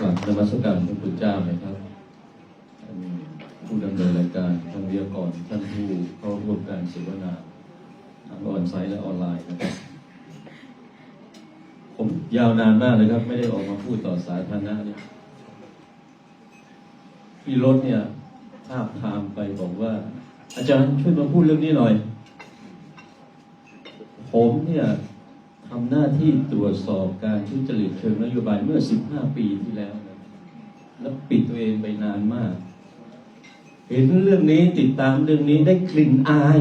กราบนมัสการพระพุทธเจ้านะครับท่านผู้ดำเนินรายการท่านวิทยากรท่านผู้เข้าร่วมการเสวนาทั้งออนไซต์และออนไลน์นะครับ ผมยาวนานมากเลยครับ ไม่ได้ออกมาพูดต่อสาธารณะเนี่ยพี่รถเนี่ยทาบทามไปบอกว่า อาจารย์ช่วยมาพูดเรื่องนี้หน่อย ผมเนี่ย ทำหน้าที่ตรวจสอบการทุจริตเชิงนโยบายเมื่อ 15 ปีที่แล้วนะแล้วปิดตัวเองไปนานมาก เห็นเรื่องนี้ติดตามเรื่องนี้ได้กลิ่นอาย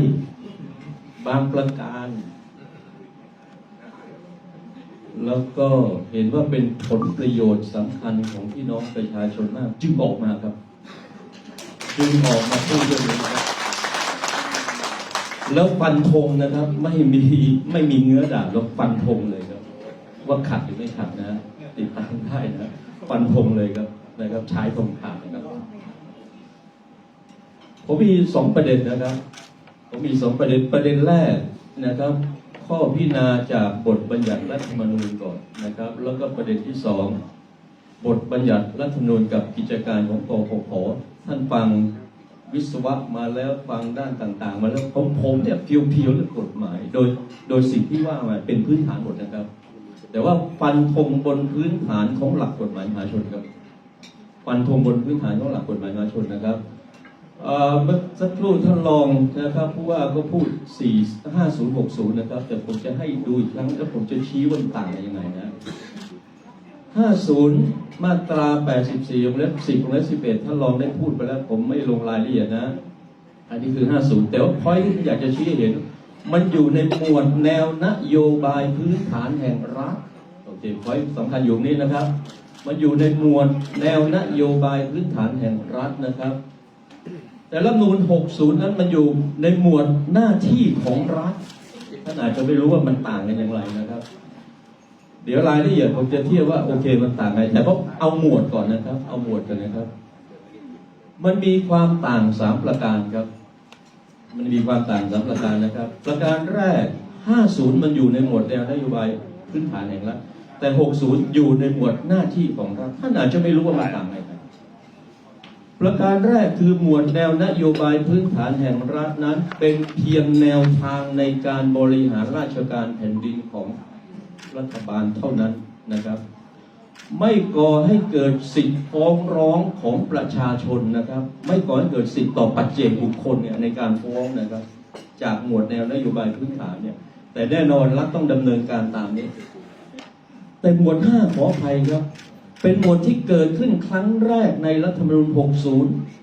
บางประการ แล้วก็เห็นว่าเป็นผลประโยชน์สำคัญของพี่น้องประชาชนมาก จึงออกมาครับ จึงออกมาพูดเรื่องนี้ครับ แล้วฟันธงนะครับ ไม่มีไม่มีเงื้อด่าแล้วฟันธงเลยครับ ว่าขัดหรือไม่ขัดนะ ติดตามได้นะฟันธงเลยครับนะครับใช้ธงขาดนะครับผมมีสองประเด็นนะครับ ผมมีสองประเด็นประเด็นแรกนะครับ ข้อพิจารณาจากบทบัญญัติรัฐธรรมนูญก่อนนะครับ แล้วก็ประเด็นที่สองบทบัญญัติรัฐธรรมนูญกับกิจการของกพพท่านฟัง วิศวะมาแล้วฟังด้านต่าง ๆ มาแล้วผมผมเนี่ยเพียวๆเรื่องกฎหมาย โดยโดยสิ่งที่ว่ามาเป็นพื้นฐานหมดนะครับ แต่ว่าฟันธงบนพื้นฐานของหลักกฎหมายมหาชนครับฟันธงบนพื้นฐานของหลักกฎหมายมหาชนนะครับเมื่อสักครู่ท่านรองนะครับผู้ว่าก็พูด 4 5060 นะครับ แต่ผมจะให้ดูอีกครั้งแล้วผมจะชี้ว่ามันต่างยังไงนะ 50 มาตรา 84วงเล็บ10วงเล็บ11 ท่านรองได้พูดไปแล้ว ผมไม่ลงรายละเอียดนะ อันนี้คือ 50 แต่ว่าพอยที่อยากจะชี้ให้เห็น มันอยู่ในหมวดแนวนโยบายพื้นฐานแห่งรัฐโอเคพอยสำคัญอยู่นี้นะครับ มันอยู่ในหมวดแนวนโยบายพื้นฐานแห่งรัฐนะครับ แต่รัฐมนูล60 นั้นมันอยู่ในหมวดหน้าที่ของรัฐท่านอาจจะไม่รู้ว่ามันต่างกันอย่างไรนะครับ เดี๋ยวรายละเอียดผมจะเทียบว่าโอเคมันต่างไงแต่ก็เอาหมวดก่อนนะครับ เอาหมวดกันนะครับ มันมีความต่างสามประการครับ มันมีความต่างสามประการนะครับ ประการแรก 50 มันอยู่ในหมวดแนวนโยบายพื้นฐานแห่งรัฐแต่ 60 อยู่ในหมวดหน้าที่ของรัฐท่านอาจจะไม่รู้ว่ามันต่างไงครับประการแรกคือหมวดแนวนโยบายพื้นฐานแห่งรัฐนั้น เป็นเพียงแนวทางในการบริหารราชการแผ่นดินของ รัฐบาลเท่านั้นนะครับ ไม่ก่อให้เกิดสิทธิฟ้องร้องของประชาชนนะครับ ไม่ก่อให้เกิดสิทธิต่อปัจเจกบุคคลเนี่ยในการฟ้องนะครับ จากหมวดแนวนโยบายพื้นฐานเนี่ย แต่แน่นอนรัฐต้องดำเนินการตามนี้ แต่หมวดห้าขออภัยครับ เป็นหมวดที่เกิดขึ้นครั้งแรกในรัฐธรรมนูญ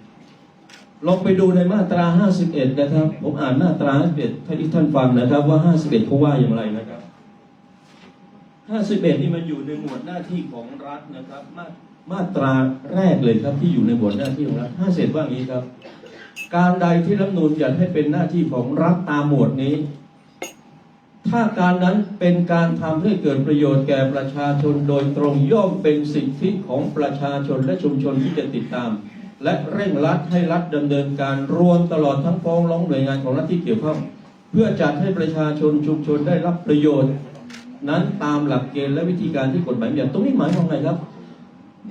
60ลองไปดูในมาตรา 51 นะครับ ผมอ่านมาตรา 51ให้ท่านฟังนะครับว่า 51เขาว่าอย่างไรนะครับ 51 นี่มันอยู่ในหมวดหน้าที่ของรัฐนะครับ มามาตราแรกเลยครับที่อยู่ในหมวดหน้าที่ของรัฐ51ว่างี้ครับ การใดที่รัฐนูญจัดให้เป็นหน้าที่ของรัฐตามหมวดนี้ ถ้าการนั้นเป็นการทำให้เกิดประโยชน์แก่ประชาชนโดยตรงย่อมเป็นสิทธิของประชาชนและชุมชนที่จะติดตาม และเร่งรัดให้รัฐดำเนินการรวมตลอดทั้งฟ้องร้องหน่วยงานของรัฐที่เกี่ยวข้องเพื่อจัดให้ประชาชนชุมชนได้รับประโยชน์ นั้นตามหลักเกณฑ์และวิธีการที่กฎหมายบัญญัติตรงนี้หมายความไงครับ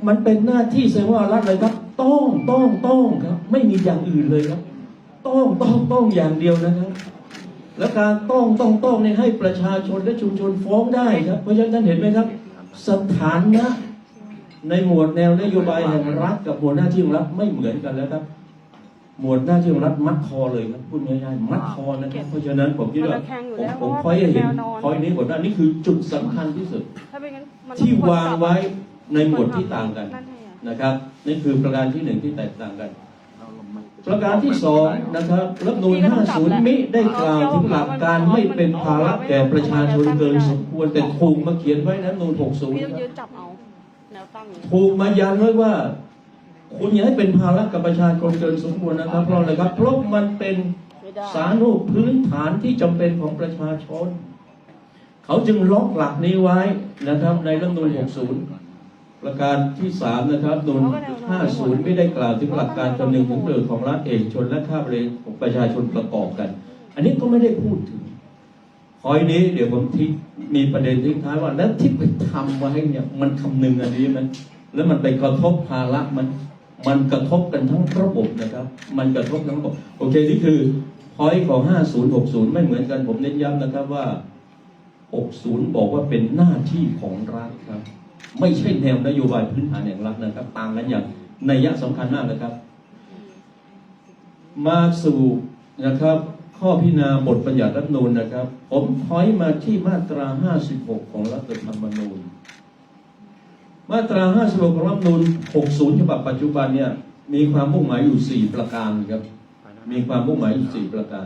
มันเป็นหน้าที่แสดงว่ารัฐเลยครับ ต้องต้องต้องครับ ไม่มีอย่างอื่นเลยครับ ต้องต้องต้องอย่างเดียวนะครับ และการต้องต้องต้องเนี่ยให้ประชาชนและชุมชนฟ้องได้ครับเพราะฉะนั้นท่านเห็นไหมครับ สถานะในหมวดแนวนโยบายแห่งรัฐกับหมวดหน้าที่ของรัฐไม่เหมือนกันแล้วครับ หมวดหน้าที่ของรัฐมัดคอเลยครับพูดง่ายๆมัดคอนะครับเพราะฉะนั้นผมคิดว่าผมผมคอยให้เห็นคอยนี้ก่อนว่านี่คือจุดสำคัญที่สุดถ้าไม่งั้นมันที่วางไว้ในหมวดที่ต่างกันนั่นไงอะนะครับนี่คือประการที่หนึ่งที่แตกต่างกัน ประการที่สองนะครับรัฐธรรมนูล50มิได้กล่าวถึงหลักการไม่เป็นภาระแก่ประชาชนเกินสมควรแต่ถูกมาเขียนไว้ในรัฐธรรมนูลพี่60ต้องครับยืนจับเอาแนวตั้งอย่างนี้ถูกมายันไว้ว่า คุณอย่าให้เป็นภาระกับประชาชนเกินสมควรนะครับ เพราะอะไรครับเพราะมันเป็นไม่ได้สาธารณูปพื้นฐานที่จำเป็นของประชาชน เขาจึงล็อกหลักนี้ไว้นะครับ ในรัฐธรรมนูล60 ประการที่สามนะครับนูล50 ไม่ได้กล่าวถึงหลักการคำนึงถึงประโยชน์ของรัฐเอกชนและค่าบริการของประชาชนประกอบกัน อันนี้ก็ไม่ได้พูดถึงคอยนี้เดี๋ยวผมทิ้งมีประเด็นทิ้งท้ายว่าแล้วที่ไปทำไว้เนี่ยมันคำนึงอันนี้ไหมแล้วมันไปกระทบภาระมัน มันกระทบกันทั้งระบบนะครับ มันกระทบทั้งระบบโอเคนี่คือพอยของ 5060 ไม่เหมือนกันผมเน้นย้ำนะครับว่า 60 บอกว่าเป็นหน้าที่ของรัฐครับ ไม่ใช่แนวนโยบายพื้นฐานแห่งรัฐนะครับต่างกันอย่างนัยยะสำคัญมากนะครับ มาสู่นะครับข้อพิจารณาบทบัญญัติรัฐนูญนะครับ ผมพอยมาที่มาตรา 56 ของรัฐธรรมนูญ มาตรา 56 ของรัฐธรรมนูญ 60 ฉบับปัจจุบันเนี่ยมีความมุ่งหมายอยู่ 4 ประการครับ มีความมุ่งหมายอยู่ 4 ประการ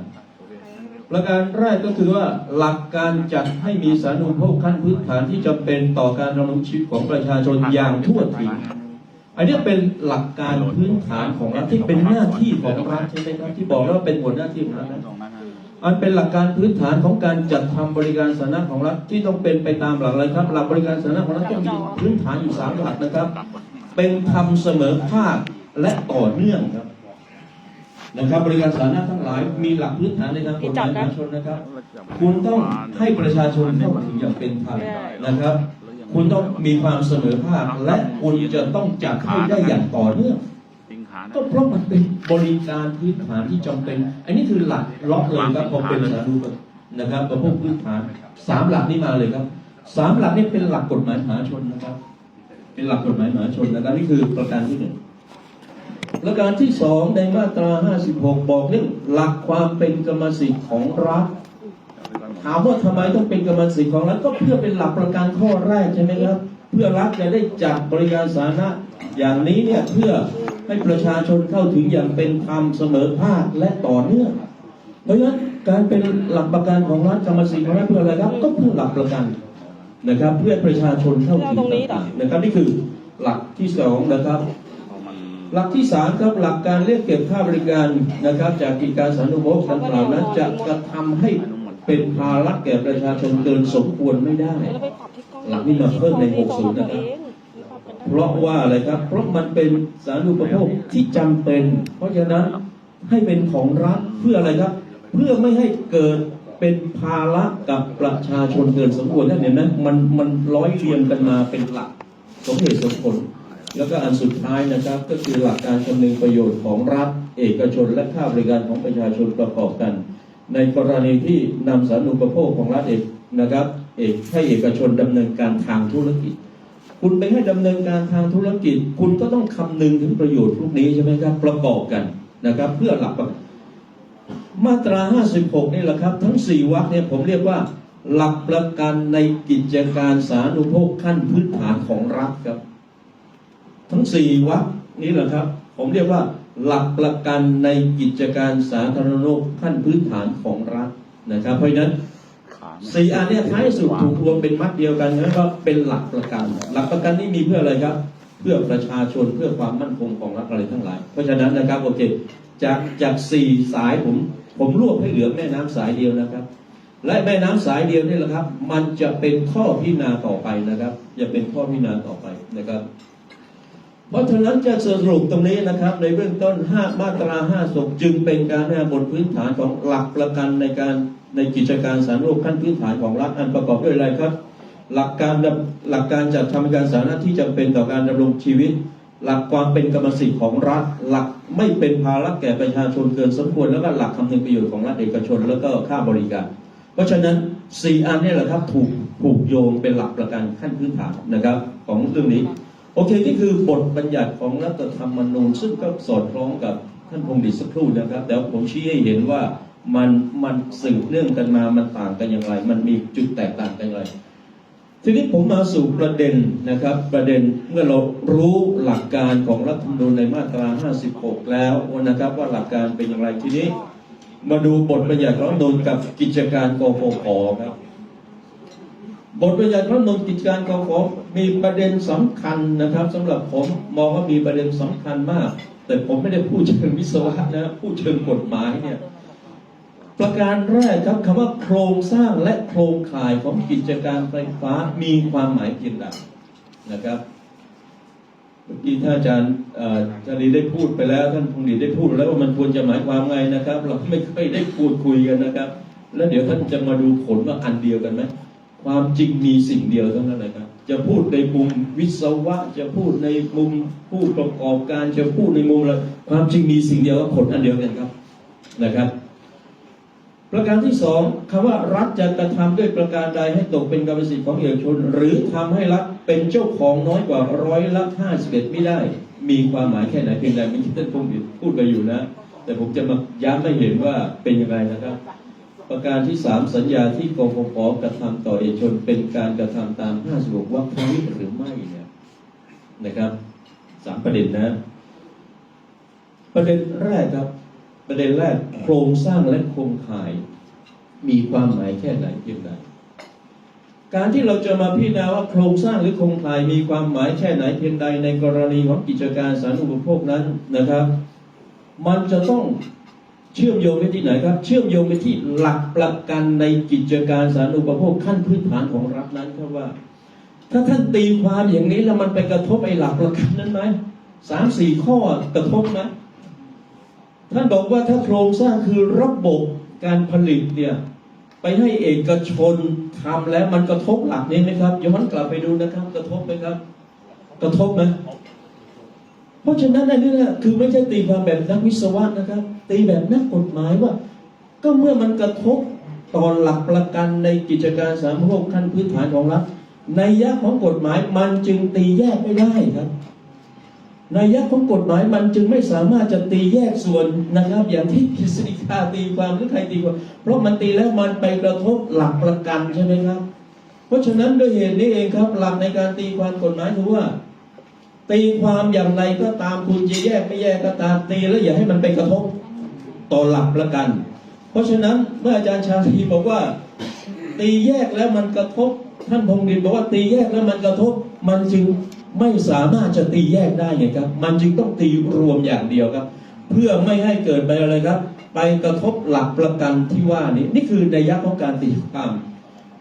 ประการแรกก็คือว่าหลักการจัดให้มีสาธารณูปโภคขั้นพื้นฐานที่จำเป็นต่อการดำรงชีวิตของประชาชนอย่างทั่วถึง อันนี้เป็นหลักการพื้นฐานของรัฐที่เป็นหน้าที่ของรัฐใช่ไหมครับที่บอกว่าเป็นหน้าที่ของรัฐนะ อันเป็นหลักการพื้นฐานของการจัดทำบริการสาธารณะของรัฐที่ต้องเป็นไปตามหลักอะไรครับ หลักบริการสาธารณะของรัฐต้องมีพื้นฐานอยู่สามหลักนะครับ เป็นธรรมเสมอภาคและต่อเนื่องครับนะครับ บริการสาธารณะทั้งหลายมีหลักพื้นฐานในทางกฎหมายประชาชนนะครับ คุณต้องให้ประชาชนเข้าถึงอย่างเป็นธรรมนะครับ คุณต้องมีความเสมอภาคและคุณจะต้องจัดให้ได้อย่างต่อเนื่อง สิงหาก็เพราะมันเป็นบริการพื้นฐานที่จำเป็น อันนี้คือหลักล็อกเลยครับพอเป็นสาธารณูปนะครับประพวกพื้นฐานสามหลักนี้มาเลยครับสามหลักนี้เป็นหลักกฎหมายมหาชนนะครับ เป็นหลักกฎหมายมหาชนนะครับนี่คือประการที่หนึ่งประการที่สองในมาตรา 56 บอกเรื่องหลักความเป็นกรรมสิทธิ์ของรัฐถามว่าทำไมต้องเป็นกรรมสิทธิ์ของรัฐก็เพื่อเป็นหลักประกันข้อแรกใช่ไหมครับ เพื่อรัฐจะได้จัดบริการสาธารณะอย่างนี้เนี่ยเพื่อ ให้ประชาชนเข้าถึงอย่างเป็นธรรมเสมอภาคและต่อเนื่อง เพราะฉะนั้นการเป็นหลักประกันของรัฐกรรมสิทธิ์ของรัฐเพื่ออะไรครับ ก็เพื่อหลักประกันนะครับ เพื่อประชาชนเข้าถึงต่างๆนะครับนี่คือหลักที่สองนะครับ หลักที่สามครับหลักการเรียกเก็บค่าบริการนะครับ จากกิจการสาธารณูปโภคดังกล่าวนั้นจะกระทำให้เป็นภาระแก่ประชาชนเกินสมควรไม่ได้แล้วไปปรับที่กล้องหลักนี้มาเพิ่มใน60นะครับ เพราะว่าอะไรครับ เพราะมันเป็นสาธารณูปโภคที่จำเป็น เพราะฉะนั้นให้เป็นของรัฐเพื่ออะไรครับ เพื่อไม่ให้เกิดเป็นภาระกับประชาชนเกินสมควรท่านเห็นไหมมันมันร้อยเรียงกันมาเป็นหลักสมเหตุสมผล แล้วก็อันสุดท้ายนะครับ ก็คือหลักการคำนึงประโยชน์ของรัฐ เอกชนและค่าบริการของประชาชนประกอบกัน ในกรณีที่นำสาธารณูปโภคของรัฐเอกนะครับ เอกให้เอกชนดำเนินการทางธุรกิจ คุณไปให้ดำเนินการทางธุรกิจ คุณก็ต้องคำนึงถึงประโยชน์พวกนี้ใช่ไหมครับ ประกอบกันนะครับ เพื่อหลักประมาตรา 56 นี่แหละครับ ทั้ง 4วรรคเนี่ยผมเรียกว่า หลักประกันในกิจการสาธารณูปโภคขั้นพื้นฐานของรัฐครับ ทั้ง 4วรรคนี้แหละครับ ผมเรียกว่า หลักประกันในกิจการสาธารณูปโภคขั้นพื้นฐานของรัฐนะครับ เพราะฉะนั้น สี่อันเนี้ท้ายสุดถูกรวมเป็นมัดเดียวกันนั้นก็เป็นหลักประกันหลักประกันนี้มีเพื่ออะไรครับ เพื่อประชาชนเพื่อความมั่นคงของรัฐอะไรทั้งหลาย เพราะฉะนั้นนะครับโอเคจากจากสี่สายผม ผมรวบให้เหลือแม่น้ำสายเดียวนะครับ และแม่น้ำสายเดียวนี่แหละครับ มันจะเป็นข้อพิจารณาต่อไปนะครับจะเป็นข้อพิจารณาต่อไปนะครับเพราะฉะนั้นจะสรุปตรงนี้นะครับ ในเบื้องต้น 5 มาตรา5ศกจึงเป็นการแนบนพื้นฐานของหลักประกันในการ ในกิจการสาธารณูปขั้นพื้นฐานของรัฐอันประกอบด้วยอะไรครับ หลักการหลักการจัดทำการสาธารณะที่จำเป็นต่อการดำรงชีวิต หลักความเป็นกรรมสิทธิ์ของรัฐ หลักไม่เป็นภาระแก่ประชาชนเกินสมควรแล้วก็หลักคำนึงประโยชน์ของรัฐเอกชน แล้วก็ค่าบริการ เพราะฉะนั้นสี่อันนี้แหละครับถูกผูกโยงเป็นหลักประกันขั้นพื้นฐานนะครับ ของเรื่องนี้โอเคนี่คือบทบัญญัติของรัฐธรรมนูญซึ่งก็สอดคล้องกับท่านพงศ์ดิษฐ์สักครู่นะครับแต่ว่าผมชี้ให้เห็นว่า มันมันสืบเนื่องกันมามันต่างกันอย่างไร มันมีจุดแตกต่างกันอย่างไร ทีนี้ผมมาสู่ประเด็นนะครับ ประเด็นเมื่อเรารู้หลักการของรัฐธรรมนูญในมาตรา 56 แล้วนะครับว่าหลักการเป็นอย่างไรทีนี้ มาดูบทบัญญัติรัฐธรรมนูญกับกิจการกฟผครับบทบัญญัติรัฐธรรมนูญกิจการกฟมีประเด็นสำคัญนะครับสำหรับผมมองว่ามีประเด็นสำคัญมาก แต่ผมไม่ได้พูดเชิงวิศวะนะพูดเชิงกฎหมายเนี่ย ประการแรกครับคำว่าโครงสร้างและโครงข่ายของกิจการไฟฟ้ามีความหมายเพียงใดนะครับเมื่อกี้ท่านอาจารย์เอ่ออาจารย์ลีได้พูดไปแล้ว ท่านพงศ์ดีได้พูดแล้วว่ามันควรจะหมายความไงนะครับ เราไม่เคยได้พูดคุยกันนะครับ แล้วเดี๋ยวท่านจะมาดูผลว่าอันเดียวกันไหมความจริงมีสิ่งเดียวเท่านั้นเลยครับ จะพูดในมุมวิศวะ จะพูดในมุมผู้ประกอบการ จะพูดในมุมอะไรความจริงมีสิ่งเดียวกับผลอันเดียวกันครับนะครับ ประการที่สองคำว่ารัฐจะกระทำด้วยประการใดให้ตกเป็นกรรมสิทธิ์ของเอกชน หรือทำให้รัฐเป็นเจ้าของน้อยกว่าร้อยละห้าสิบเอ็ดไม่ได้ มีความหมายแค่ไหนเพียงใดไม่คิดท่านคงศ์พูดกันอยู่นะ แต่ผมจะมาย้ำให้เห็นว่าเป็นยังไงนะครับ ประการที่สามสัญญาที่กฟผกระทำต่อเอกชน เป็นการกระทำตาม56วรรคนี้หรือไม่เนี่ยนะครับสามประเด็นนะ ประเด็นแรกครับ ประเด็นแรกโครงสร้างและโครงข่าย มีความหมายแค่ไหนเพียงใดการที่เราจะมาพิจารณาว่าโครงสร้างหรือโครงข่ายมีความหมายแค่ไหนเพียงใดในกรณีของกิจการสาธารณูปโภคนั้นนะครับ มันจะต้องเชื่อมโยงไปที่ไหนครับ เชื่อมโยงไปที่หลักประกันในกิจการสาธารณูปโภคขั้นพื้นฐานของรัฐนั้นครับว่า ถ้าท่านตีความอย่างนี้แล้วมันไปกระทบไอ้หลักประกันนั้นไหมสามสี่ข้อกระทบไหม ท่านบอกว่าถ้าโครงสร้างคือระบบการผลิตเนี่ยไปให้เอกชนทำแล้วมันกระทบหลักนี้ไหมครับย้อนกลับไปดูนะครับ กระทบไหมครับ กระทบไหมเพราะฉะนั้นอันนี้นะคือไม่ใช่ตีความแบบนักวิศวะนะครับ ตีแบบนักกฎหมายว่า ก็เมื่อมันกระทบต่อหลักประกันในกิจการสาธารณูปโภคขั้นพื้นฐานของรัฐในยะของกฎหมายมันจึงตีแยกไม่ได้ครับ นัยยะของกฎหมายมันจึงไม่สามารถจะตีแยกส่วนนะครับ อย่างที่กฤษฎีกาตีความหรือใครตีความเพราะมันตีแล้วมันไปกระทบหลักประกันใช่ไหมครับ เพราะฉะนั้นด้วยเหตุนี้เองครับ หลักในการตีความกฎหมายคือว่า ตีความอย่างไรก็ตามคุณจะแยกไม่แยกก็ตามตีแล้วอย่าให้มันไปกระทบต่อหลักประกัน เพราะฉะนั้นเมื่ออาจารย์ชาลีบอกว่า ตีแยกแล้วมันกระทบท่านพงศ์ดินบอกว่าตีแยกแล้วมันกระทบมันจึง ไม่สามารถจะตีแยกได้ไงครับ มันจึงต้องตีรวมอย่างเดียวครับ เพื่อไม่ให้เกิดไปอะไรครับ ไปกระทบหลักประกันที่ว่านี้นี่คือในยะของการตีความ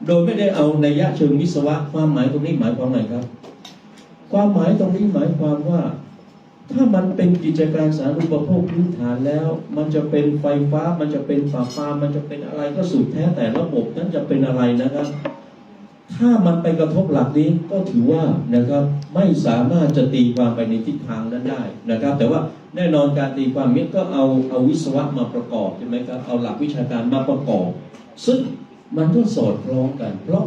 โดยไม่ได้เอาในยะเชิงวิศวะความหมายตรงนี้หมายความไงครับ ความหมายตรงนี้หมายความว่า ถ้ามันเป็นกิจการสาธารณูปโภคพื้นฐานแล้ว มันจะเป็นไฟฟ้ามันจะเป็นฝาปามันจะเป็นอะไรก็สุดแท้แต่ระบบนั้นจะเป็นอะไรนะครับ ถ้ามันไปกระทบหลักนี้ก็ถือว่านะครับไม่สามารถจะตีความไปในทิศทางนั้นได้นะครับ แต่ว่าแน่นอนการตีความนี้ก็เอาเอาวิศวะมาประกอบใช่ไหมครับเอาหลักวิชาการมาประกอบ ซึ่งมันก็สอดคล้องกัน เพราะ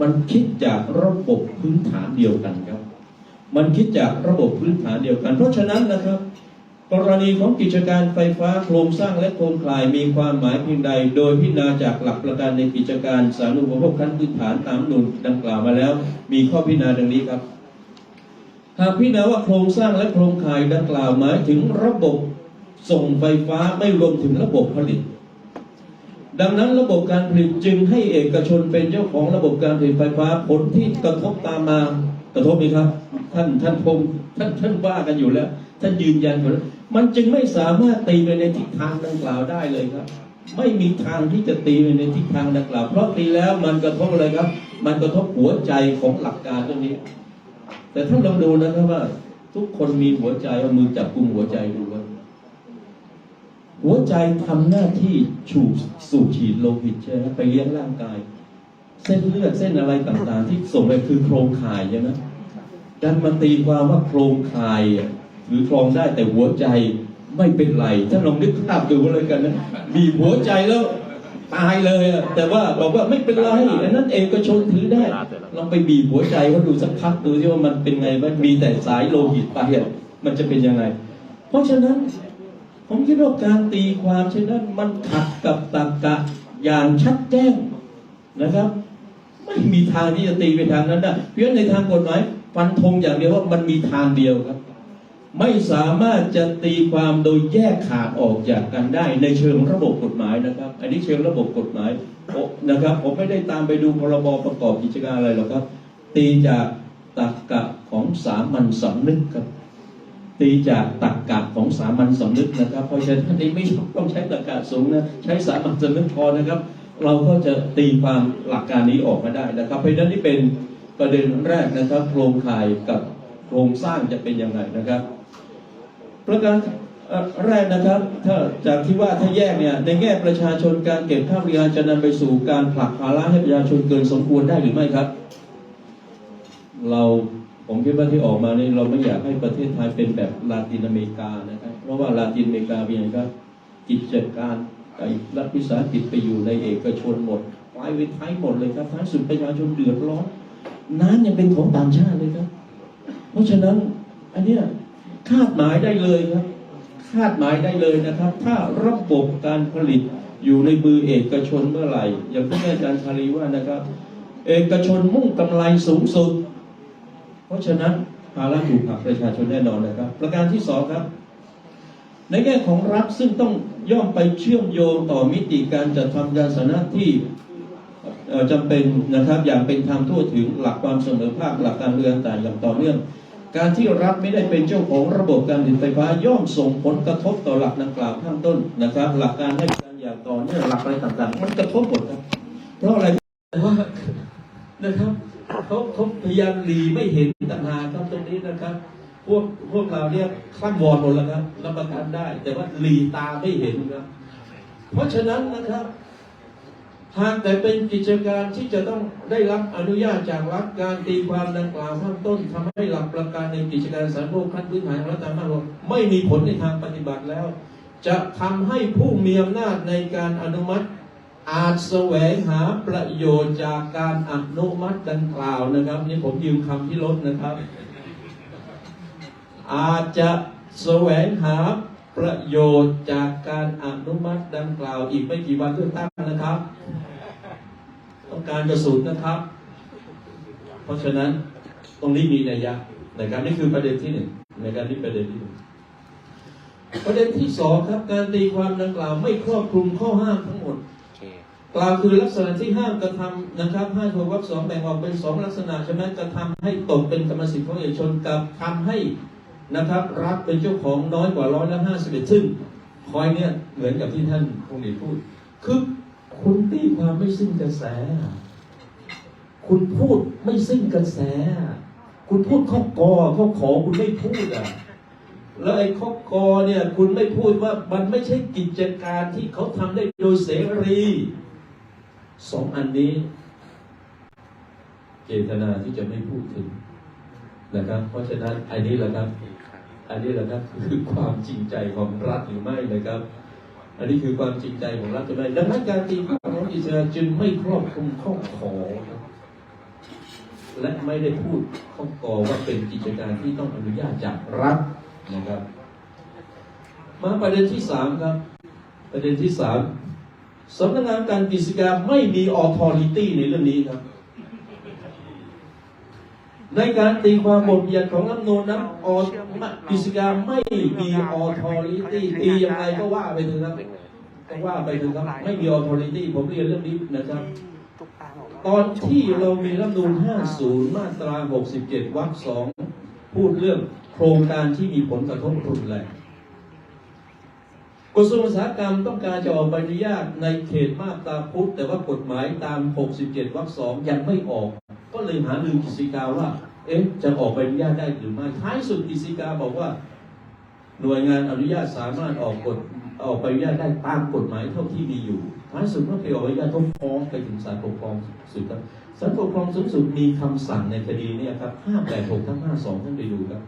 มันคิดจากระบบพื้นฐานเดียวกันครับ มันคิดจากระบบพื้นฐานเดียวกัน เพราะฉะนั้นนะครับ กรณีของกิจการไฟฟ้าโครงสร้างและโครงข่ายมีความหมายเพียงใด โดยพิจารณาจากหลักประกันในกิจการสาธารณูปโภคขั้นพื้นฐานตามนุนดังกล่าวมาแล้ว มีข้อพิจารณาดังนี้ครับ หากพิจารณาว่าโครงสร้างและโครงข่ายดังกล่าวหมายถึงระบบส่งไฟฟ้าไม่รวมถึงระบบผลิต ดังนั้นระบบการผลิตจึงให้เอกชนเป็นเจ้าของระบบการผลิตไฟฟ้าผลที่กระทบตามมากระทบไหมครับ ท่านท่านพงท่านท่านว่ากันอยู่แล้ว ท่านยืนยันอยู่แล้วมันจึงไม่สามารถตีไปในทิศทางดังกล่าวได้เลยครับ ไม่มีทางที่จะตีไปในทิศทางดังกล่าว เพราะตีแล้วมันกระทบอะไรครับ มันกระทบหัวใจของหลักการตรงนี้ แต่ท่านลองดูนะครับว่า ทุกคนมีหัวใจเอามือจับกุมหัวใจดูว่าหัวใจทำหน้าที่ฉูบสูบฉีดโลหิตใช่ไหมไปเลี้ยงร่างกาย เส้นเลือดเส้นอะไรต่างๆ ที่ส่งไปคือโครงข่ายใช่ไหมดันมาตีความว่าโครงข่ายอะ รือครองได้แต่หัวใจไม่เป็นไรถ้าลองนึกภาพดูเลยกันนะมีหัวใจแล้วตายเลยอะแต่ว่าบอกว่าไม่เป็นไรอันนั้นเองก็ชนถือได้ลองไปบีบหัวใจเขาดูสักพักดูที่ว่ามันเป็นไงบ้างมีแต่สายโลหิตไปอะมันจะเป็นยังไง เพราะฉะนั้น ผมคิดว่าการตีความเช่นนั้นมันขัดกับตรรกะอย่างชัดแจ้งนะครับ ไม่มีทางที่จะตีไปทางนั้นได้เพราะฉะนั้นในทางกฎหมายฟันธงอย่างเดียวว่ามันมีทางเดียวครับ ไม่สามารถจะตีความโดยแยกขาดออกจากกันได้ในเชิงระบบกฎหมายนะครับ อันนี้เชิงระบบกฎหมายนะครับ ผมไม่ได้ตามไปดูพรบประกอบกิจการอะไรหรอกครับ ตีจากตรรกะของสามัญสำนึกครับ ตีจากตรรกะของสามัญสำนึกนะครับ เพราะฉะนั้นนี่ไม่ต้องใช้ตรรกะสูงนะใช้สามัญสำนึกพอนะครับ เราก็จะตีความหลักการนี้ออกมาได้นะครับ เพราะฉะนั้นนี่เป็นประเด็นแรกนะครับโครงข่ายกับโครงสร้างจะเป็นยังไงนะครับ ประการแรกนะครับถ้าจากที่ว่าถ้าแยกเนี่ยในแง่ประชาชนการเก็บค่าบริการจะนำไปสู่การผลักภาระให้ประชาชนเกินสมควรได้หรือไม่ครับ เราผมคิดว่าที่ออกมานี่เราไม่อยากให้ประเทศไทยเป็นแบบลาตินอเมริกานะครับเพราะว่าลาตินอเมริกาเป็นอย่างก็กิจการไอ้รัฐวิสาหกิจไปอยู่ในเอกชนหมดไว้ไว้ท้ายหมดเลยครับท้ายสุดประชาชนเดือดร้อนน้ำยังเป็นของต่างชาติเลยครับ เพราะฉะนั้นอันเนี้ย คาดหมายได้เลยครับ คาดหมายได้เลยนะครับ ถ้าระบบการผลิตอยู่ในมือเอกชนเมื่อไหร่ อย่างที่อาจารย์ชาลีว่านะครับ เอกชนมุ่งกำไรสูงสุด เพราะฉะนั้นภาระถูกผลักประชาชนแน่นอนนะครับ ประการที่สองครับ ในแง่ของรัฐซึ่งต้องย่อมไปเชื่อมโยงต่อมิติการจัดทำยานสาระที่เอ่อจำเป็นนะครับอย่างเป็นธรรมทั่วถึงหลักความเสมอภาคหลักการเรือนต่างอย่างต่อเนื่อง การที่รัฐไม่ได้เป็นเจ้าของระบบการผลิตไฟฟ้าย่อมส่งผลกระทบต่อหลักดังกล่าวข้างต้นนะครับ หลักการให้การอย่างต่อเนื่องหลักอะไรต่างๆ มันกระทบหมดครับ เพราะอะไรเพราะว่านะครับเขาเขาพยายามหลีไม่เห็นต่างหากครับตรงนี้นะครับพวกพวกเราเนี่ยคลั่งวอนหมดแล้วครับรับประกันได้ แต่ว่าหลีตาไม่เห็นครับ เพราะฉะนั้นนะครับ หากแต่เป็นกิจการที่จะต้องได้รับอนุญาตจากรัฐการตีความดังกล่าวข้างต้นทำให้หลักประกันในกิจการสารณูปขั้นพื้นฐานรัฐธรรมนูญไม่มีผลในทางปฏิบัติแล้ว จะทำให้ผู้มีอำนาจในการอนุมัติ อาจแสวงหาประโยชน์จากการอนุมัติดังกล่าวนะครับ นี่ผมยืมคำที่ลดนะครับ อาจจะแสวงหาประโยชน์จากการอนุมัติดังกล่าวอีกไม่กี่วันเลือกตั้งนะครับ การกระสุนนะครับ เพราะฉะนั้นตรงนี้มีนัยยะนะครับนี่คือประเด็นที่หนึ่งในะครับนี่ประเด็นที่หนึ่งประเด็นที่สองครับการตีความดังกล่าวไม่ครอบคลุมข้อห้ามทั้งหมดกล่าวคือลักษณะที่ห้ามกระทำนะครับห้าตัววรรคสองแบ่งออกเป็นสองลักษณะใช่ไหมกระทำให้ตกเป็นกรรมสิทธิ์ของเอกชนกับทำให้นะครับรัฐเป็นเจ้าของน้อยกว่าร้อยละห้าสิบเอ็ดซึ่งคอยเนี่ยเหมือนกับที่ท่านคงดีพูด คือ คุณตีความไม่สิ้นกระแส คุณพูดไม่สิ้นกระแส คุณพูดข้อกอข้อขอคุณไม่พูดอะแล้วไอ้ข้อกอเนี่ย คุณไม่พูดว่ามันไม่ใช่กิจการที่เขาทำได้โดยเสรีสองอันนี้ เจตนาที่จะไม่พูดถึงนะครับ เพราะฉะนั้นอันนี้แหละครับ อันนี้แหละครับคือความจริงใจของรัฐหรือไม่นะครับ อันนี้คือความจริงใจของรัฐหรือไม่ดังนั้นการตีความของอิสราเอลจึงไม่ครอบคลุมข้อขอครับและไม่ได้พูดข้อกอว่าเป็นกิจการที่ต้องอนุญาตจากรัฐนะครับ มาประเด็นที่สามครับ ประเด็นที่สามสำนักงานการกฤษฎีการไม่มีออทอริตี้ในเรื่องนี้ครับ ในการตีความบทบัญญัติของรัฐนูญนั้นออกฤษฎีกาไม่มีออทอริตี้ตียังไงก็ว่าไปเถอะครับก็ว่าไปเถอะครับไม่มีออทอริตี้ผมเรียนเรื่องนี้นะครับ ตอนที่เรามีรัฐนูญ50 มาตรา 67 วรรคสองพูดเรื่องโครงการที่มีผลกระทบรุนแรงกระทรวงอุตสาหกรรมต้องการจะออกใบอนุญาตในเขตมาบตาพุทธแต่ว่ากฎหมายตาม 67 วรรคสองยังไม่ออก เลยหาลือกฤษฎีกาว่า เอ๊ะ จะออกใบอนุญาตได้หรือไม่ ท้ายสุดกฤษฎีกาบอกว่า หน่วยงานอนุญาตสามารถออกกฎออกใบอนุญาตได้ตามกฎหมายเท่าที่มีอยู่ ท้ายสุดเมื่อไปออกใบอนุญาตก็ฟ้องไปถึงศาลปกครองสูงสุดครับศาลปกครองสูงสุดมีคำสั่งในคดีเนี้ครับ586ทั้ง52ท่านไปดูครับ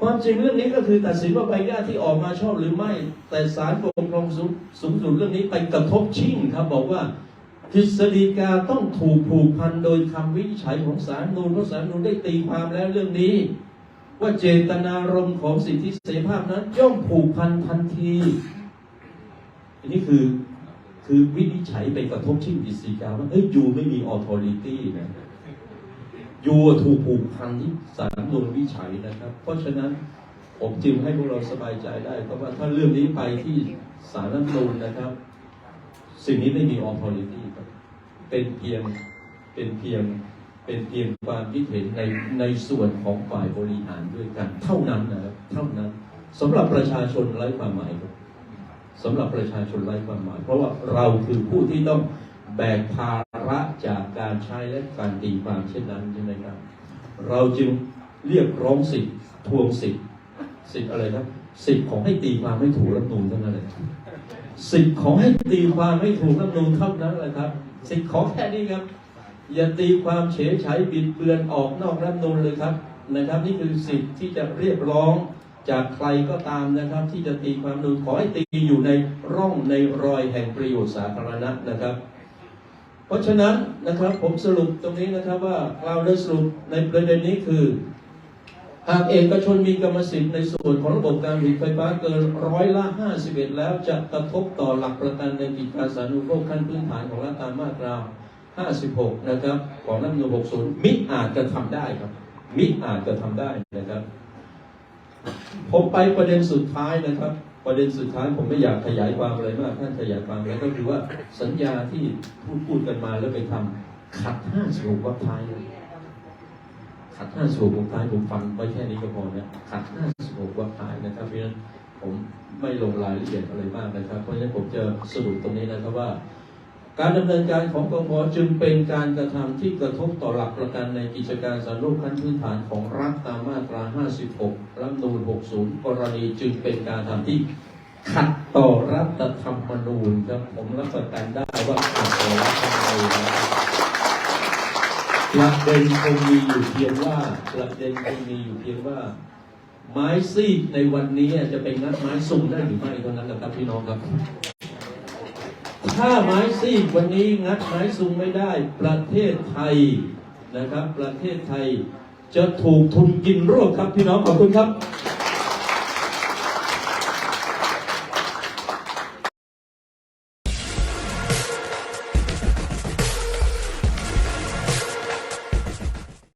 ความจริงเรื่องนี้ก็คือตัดสินว่าใบอนุญาตที่ออกมาชอบหรือไม่ แต่ศาลปกครองสูงสูงสุดเรื่องนี้ไปกระทบชิ่งครับ บอกว่า กฤษฎีกาต้องถูกผูกพันโดยคำวินิจฉัยของศาลนูนเพราะศาลนูนได้ตีความแล้วเรื่องนี้ ว่าเจตนารมณ์ของสิทธิเสรีภาพนั้นย่อมผูกพันทันทีอันนี้คือคือวินิจฉัยไปกระทบชิ่งกฤษฎีกาว่าเอ้ยยูไม่มีออ t h o r i t y นะยูถูกผูกพันที่ศาลนูนวิจัยนะครับ เพราะฉะนั้นผมจึงให้พวกเราสบายใจได้เพราะว่าถ้าเรื่องนี้ไปที่ศาลรัฐธรรมนูญนะครับ สิ่งนี้ไม่มีออ t h o r i t y ครับ เป็นเพียงเป็นเพียงเป็นเพียงความคิดเห็นในในส่วนของฝ่ายบริหารด้วยกัน เท่านั้นนะครับเท่านั้นสำหรับประชาชนไร้ความหมายครับสำหรับประชาชนไร้ความหมาย เพราะว่าเราคือผู้ที่ต้องแบกภาระจากการใช้และการตีความเช่นนั้นใช่ไหมครับ เราจึงเรียกร้องสิทธิ์ทวงสิทธิ์สิทธิ์อะไรครับสิทธิ์ของให้ตีความไม่ถูกรัฐธรรมนูญเท่านั้นเลยสิทธิ์ของให้ตีความไม่ถูกรัฐธรรมนูญเท่านั้นแหละครับ สิทธิ์ของแค่นี้ครับ อย่าตีความเฉยฉายบิดเบือนออกนอกรัฐธรรมนูลเลยครับนะครับ นี่คือสิทธิ์ที่จะเรียกร้องจากใครก็ตามนะครับ ที่จะตีความนูลขอให้ตีอยู่ในร่องในรอยแห่งประโยชน์สาธารณะนะครับ เพราะฉะนั้นนะครับผมสรุปตรงนี้นะครับว่าเราได้สรุปในประเด็นนี้คือ หากเอกชนมีกรรมสิทธิ์ในส่วนของระบบการผลิตไฟฟ้าเกินร้อยละ51 แล้วจะกระทบต่อหลักประกันในกิจการสาธารณูปโภคขั้นพื้นฐานของรัฐตามมาตรา 56 นะครับ ของรัฐมนูญ60 มิอาจจะทำได้ครับ มิอาจจะทำได้นะครับ ผมไปประเด็นสุดท้ายนะครับ ประเด็นสุดท้ายผมไม่อยากขยายความอะไรมากท่านขยายความแล้วก็คือว่าสัญญาที่พูดพูดกันมาแล้วไปทำขัด 56วักท้ายเลย ขัดห้าสิบหกวงท้ายผมฟังไว้แค่นี้ก็พอนะขัดห้าสิบหกวงท้ายนะครับเพราะฉะนั้นผมไม่ลงรายละเอียดอะไรมากนะครับ เพราะฉะนั้นผมจะสรุปตรงนี้นะครับว่า การดำเนินการของกพจึงเป็นการกระทำที่กระทบต่อหลักประกันในกิจการสารณูปขั้นพื้นฐานของรัฐตามมาตรา 56 รัฐธรรมนูญ60 กรณีจึงเป็นการทำที่ขัดต่อรัฐธรรมนูญครับผมรับประกันได้ว่าขัดต่อรัฐธรรมนูญ ประเด็นคงมีอยู่เพียงว่าประเด็นคงมีอยู่เพียงว่า ไม้ซีกในวันนี้จะเป็นงัดไม้สุ่มได้หรือไม่เท่านั้นนะครับพี่น้องครับ ถ้าไม้ซีกวันนี้งัดไม้สุ่มไม่ได้ ประเทศไทยนะครับ ประเทศไทยจะถูกทุนกินรวบครับพี่น้องขอบคุณครับ